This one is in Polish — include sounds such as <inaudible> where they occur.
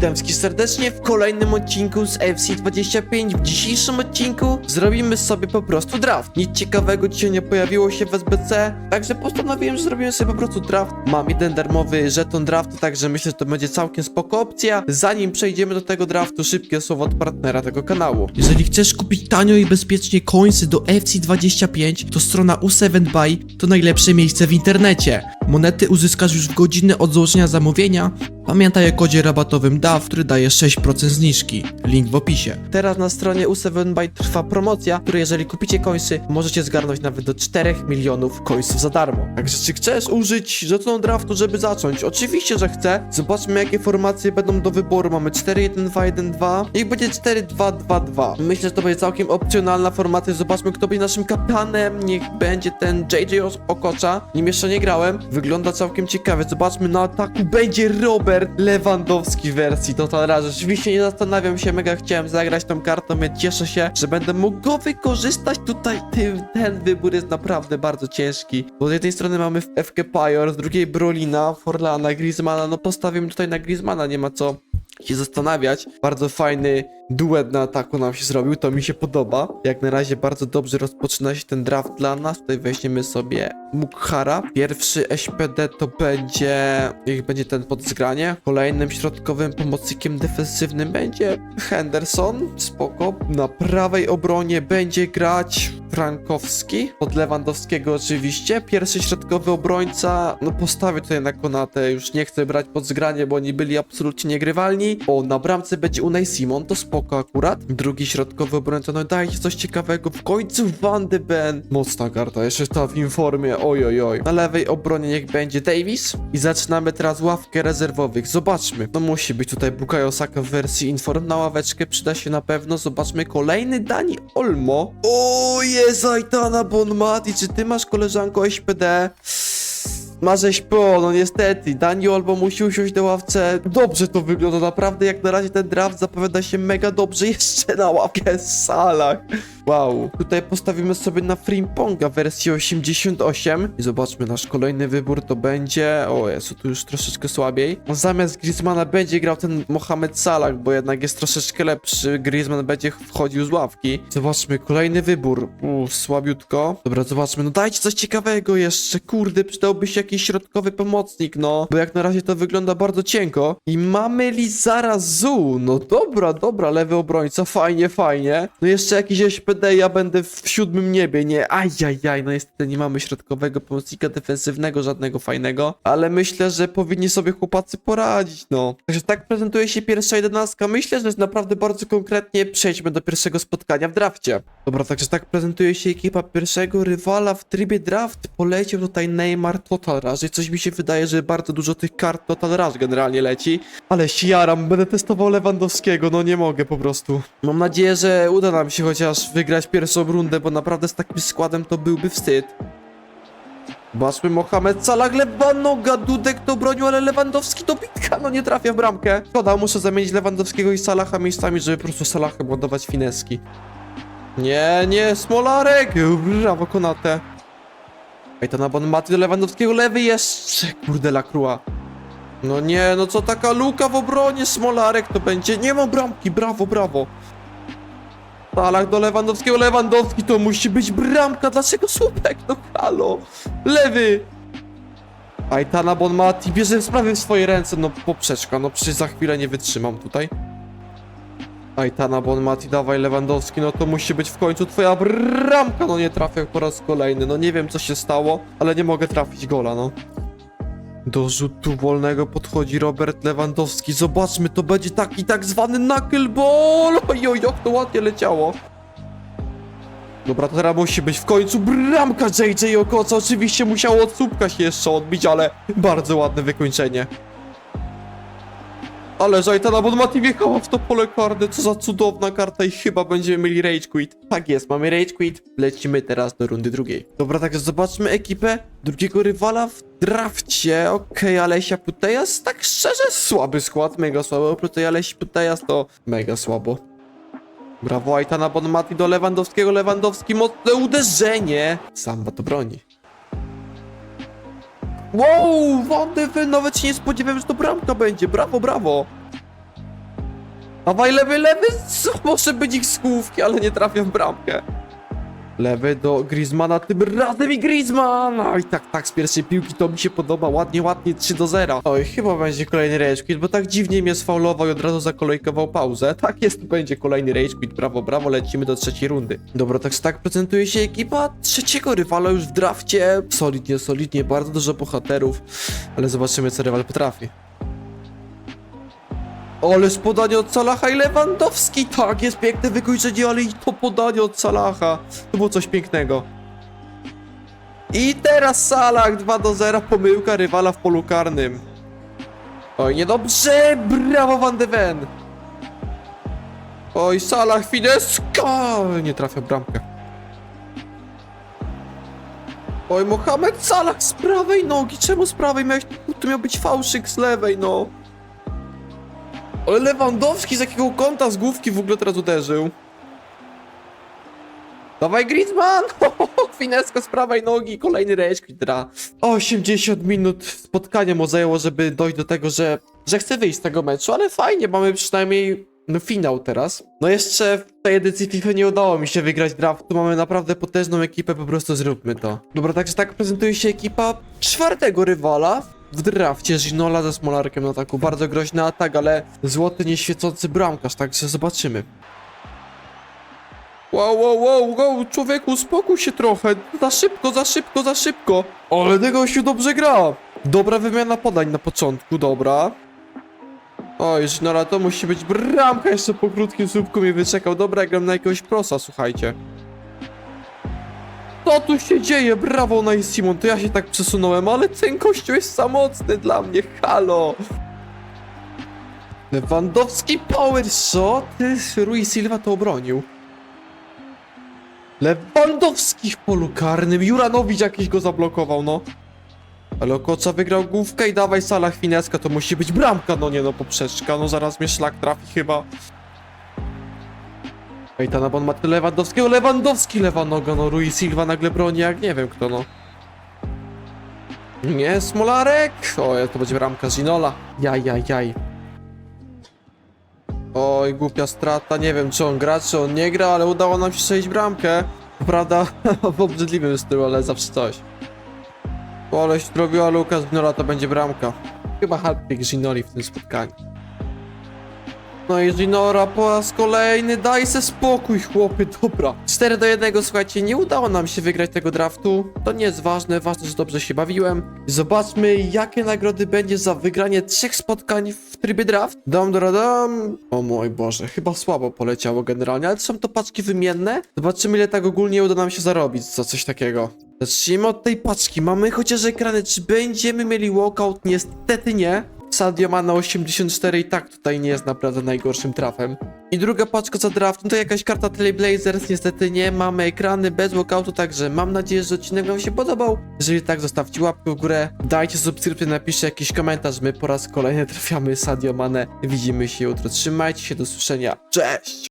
witam wszystkich serdecznie w kolejnym odcinku z FC25. W dzisiejszym odcinku zrobimy sobie po prostu draft. Nic ciekawego dzisiaj nie pojawiło się w SBC, także postanowiłem, że zrobimy sobie po prostu draft. Mam jeden darmowy żeton draftu, także myślę, że to będzie całkiem spoko opcja. Zanim przejdziemy do tego draftu, szybkie słowo od partnera tego kanału. Jeżeli chcesz kupić tanio i bezpiecznie coinsy do FC25, to strona U7Buy to najlepsze miejsce w internecie. Monety uzyskasz już w godzinę od złożenia zamówienia. Pamiętaj o kodzie rabatowym DAW, który daje 6% zniżki. Link w opisie. Teraz na stronie U7Buy trwa promocja, w której jeżeli kupicie coinsy, możecie zgarnąć nawet do 4 milionów coinsów za darmo. Także czy chcesz użyć żetonu draftu, żeby zacząć? Oczywiście, że chcę. Zobaczmy jakie formacje będą do wyboru. Mamy 4-1-2-1-2. Niech będzie 4-2-2-2. Myślę, że to będzie całkiem opcjonalna formacja. Zobaczmy kto będzie naszym kapitanem. Niech będzie ten JJ Okocza. Nim jeszcze nie grałem. Wygląda całkiem ciekawie. Zobaczmy na ataku będzie Robert Lewandowski w wersji Total Rush. Rzeczywiście nie zastanawiam się, mega chciałem zagrać tą kartą, więc cieszę się, że będę mógł go wykorzystać tutaj. Tym, ten wybór jest naprawdę bardzo ciężki. Bo z jednej strony mamy FK Pajor, z drugiej Brolina, Forlana, Griezmana. No postawimy tutaj na Griezmana, nie ma co się zastanawiać. Bardzo fajny duet na ataku nam się zrobił, to mi się podoba. Jak na razie bardzo dobrze rozpoczyna się ten draft dla nas. Tutaj weźmiemy sobie Mukhara. Pierwszy SPD to będzie, niech będzie ten pod zgranie. Kolejnym środkowym pomocnikiem defensywnym będzie Henderson, spoko. Na prawej obronie będzie grać Frankowski, od Lewandowskiego oczywiście. Pierwszy środkowy obrońca, no postawię tutaj na Konatę, już nie chcę brać pod zgranie, bo oni byli absolutnie niegrywalni. O, na bramce będzie Unai Simon, to spoko akurat. Drugi środkowy obrońca, no dajcie coś ciekawego, w końcu Van de Ben. Mocna karta, jeszcze ta w informie, oj oj oj. Na lewej obronie niech będzie Davis i zaczynamy teraz ławkę rezerwowych. Zobaczmy, no musi być tutaj Bukayo Saka w wersji inform, na ławeczkę przyda się na pewno. Zobaczmy, kolejny Dani Olmo. O, jest Aitana Bonmati, czy ty masz koleżanko SPD? Masz po, no niestety, Dani Olmo musi usiąść na ławce. Dobrze to wygląda, naprawdę jak na razie ten draft zapowiada się mega dobrze, <laughs> jeszcze na ławkę z salach. Wow. Tutaj postawimy sobie na Frimponga wersji 88 i zobaczmy, nasz kolejny wybór to będzie... O Jezu, tu już troszeczkę słabiej. Zamiast Griezmana będzie grał ten Mohamed Salah, bo jednak jest troszeczkę lepszy. Griezmann będzie wchodził z ławki. Zobaczmy, kolejny wybór. Uff, słabiutko. Dobra, zobaczmy, no dajcie coś ciekawego jeszcze. Kurde, przydałby się jakiś środkowy pomocnik, no. Bo jak na razie to wygląda bardzo cienko. I mamy Lizara Zu. No dobra, dobra, lewy obrońca, fajnie, fajnie. No jeszcze jakiś SPD, ja będę w siódmym niebie, nie? Ajajaj, no niestety nie mamy środkowego pomocnika defensywnego, żadnego fajnego. Ale myślę, że powinni sobie chłopacy poradzić, no. Także tak prezentuje się pierwsza jedenastka. Myślę, że jest naprawdę bardzo konkretnie. Przejdźmy do pierwszego spotkania w drafcie. Dobra, także tak prezentuje się ekipa pierwszego rywala w trybie draft. Poleciał tutaj Neymar Total Rush. Coś mi się wydaje, że bardzo dużo tych kart Total Rush generalnie leci. Ale się jaram, będę testował Lewandowskiego, no nie mogę po prostu. Mam nadzieję, że uda nam się chociaż wygrać pierwszą rundę, bo naprawdę z takim składem to byłby wstyd. Zobaczmy Mohamed Salah, lewa noga, Dudek to bronił, ale Lewandowski do bitka, no nie trafia w bramkę. Szkoda, muszę zamienić Lewandowskiego i Salaha miejscami, żeby po prostu Salahem ładować fineski. Nie, nie, Smolarek! Brawo, Konate. Ej, to na Bonmaty do Lewandowskiego, lewy jeszcze, kurde, Lacroix. No nie, no co taka luka w obronie, Smolarek to będzie, nie ma bramki, brawo, brawo. Salah do Lewandowskiego, Lewandowski to musi być bramka, dlaczego słupek, no halo, lewy. Aitana Bonmati bierze sprawę w swoje ręce, no poprzeczka, no przecież za chwilę nie wytrzymam tutaj. Aitana Bonmati, dawaj Lewandowski, no to musi być w końcu twoja bramka, no nie trafię po raz kolejny, no nie wiem co się stało, ale nie mogę trafić gola, no. Do rzutu wolnego podchodzi Robert Lewandowski. Zobaczmy, to będzie taki tak zwany knuckleball. Ojoj, jak to ładnie leciało. Dobra, to teraz musi być w końcu bramka JJ Okoca. Oczywiście musiało od słupka się jeszcze odbić, ale bardzo ładne wykończenie. Ale Zajtana Bonmati wjechała w to pole karne, co za cudowna karta i chyba będziemy mieli Rage Quit. Tak jest, mamy Rage Quit, lecimy teraz do rundy drugiej. Dobra, także zobaczmy ekipę drugiego rywala w drafcie. Okej, Alesia Putejas, tak szczerze, słaby skład, mega słabo. Oprócz tej Alesi Putejas to mega słabo. Brawo, Aitana Bonmati do Lewandowskiego, Lewandowski, mocne uderzenie. Samba to broni. Wow, Ven, nawet się nie spodziewałem, że to bramka będzie. Brawo, brawo. Dawaj lewy, lewy, co może być ich z główki, ale nie trafiam w bramkę. Lewy do Griezmana, tym razem i Griezmann! Oj, tak, tak, z pierwszej piłki to mi się podoba, ładnie, ładnie, 3 do 0. Oj, chyba będzie kolejny rage quit, bo tak dziwnie mnie sfaulował i od razu zakolejkował pauzę. Tak jest, będzie kolejny rage quit, brawo, brawo, lecimy do trzeciej rundy. Dobra, tak, tak prezentuje się ekipa trzeciego rywala już w drafcie. Solidnie, solidnie, bardzo dużo bohaterów, ale zobaczymy, co rywal potrafi. Ależ podanie od Salaha i Lewandowski, tak, jest piękne wykończenie, ale i to podanie od Salaha. To było coś pięknego. I teraz Salah 2 do 0, pomyłka rywala w polu karnym. Oj, niedobrze, brawo Van de Ven. Oj, Salah, Fineska, nie trafia bramkę. Oj, Mohamed Salah z prawej nogi, czemu z prawej miałeś, tu miał być fałszyk z lewej, no. Ale Lewandowski z jakiego kąta z główki w ogóle teraz uderzył? Dawaj Griezmann! <laughs> Finesko z prawej nogi, kolejny rage quitra. 80 minut spotkania mu zajęło, żeby dojść do tego, że, że chce wyjść z tego meczu, ale fajnie, mamy przynajmniej no, finał teraz. No jeszcze w tej edycji FIFA nie udało mi się wygrać draftu, mamy naprawdę potężną ekipę, po prostu zróbmy to. Dobra, także tak prezentuje się ekipa czwartego rywala w drafcie Ginola ze Smolarkiem na ataku. Bardzo groźny atak, ale złoty nieświecący bramkarz, także zobaczymy. Wow, wow, wow, wow, człowieku, uspokój się trochę. Za szybko, za szybko, za szybko. Ale tego się dobrze gra. Dobra wymiana podań na początku, dobra. Oj, Ginola, to musi być bramka. Jeszcze po krótkim słupku mnie wyczekał. Dobra, gram na jakiegoś prosa, słuchajcie. Co tu się dzieje? Brawo, Nice Simon, to ja się tak przesunąłem, ale ten kościół jest za mocny dla mnie, halo! Lewandowski power shot, Rui Silva to obronił. Lewandowski w polu karnym, Juranowicz jakiś go zablokował, no. Ale Okoca wygrał główkę i dawaj Salah Fineska, to musi być bramka, no nie no, poprzeczka, no zaraz mnie szlak trafi chyba. Ej, ta na bon ma tyle Lewandowskiego, Lewandowski lewa noga, no Rui Silva nagle broni jak nie wiem kto, no. Nie, Smolarek! O, to będzie bramka Ginola. Jaj, jaj, jaj. Oj, głupia strata, nie wiem czy on gra, czy on nie gra, ale udało nam się strzelić bramkę. Prawda, <laughs> w obrzydliwym stylu, ale zawsze coś. O, ale się zrobiła Lukas Ginola, to będzie bramka. Chyba halpik Ginoli w tym spotkaniu. No i Ginora po raz kolejny, daj se spokój chłopy, dobra. 4 do 1, słuchajcie, nie udało nam się wygrać tego draftu. To nie jest ważne, ważne, że dobrze się bawiłem. Zobaczmy, jakie nagrody będzie za wygranie trzech spotkań w trybie draft. Dam, dam, dam. O mój Boże, chyba słabo poleciało generalnie, ale są to paczki wymienne. Zobaczymy, ile tak ogólnie uda nam się zarobić za coś takiego. Zacznijmy od tej paczki. Mamy chociaż ekrany, czy będziemy mieli walkout? Niestety nie. Sadio ma na 84 i tak tutaj nie jest naprawdę najgorszym trafem. I druga paczka za draft, to jakaś karta Blazers, niestety nie, mamy ekrany bez walkoutu, także mam nadzieję, że odcinek wam się podobał. Jeżeli tak, zostawcie łapkę w górę, dajcie subskrypcję, napiszcie jakiś komentarz, my po raz kolejny trafiamy Sadio Mane. Widzimy się jutro, trzymajcie się, do usłyszenia, cześć!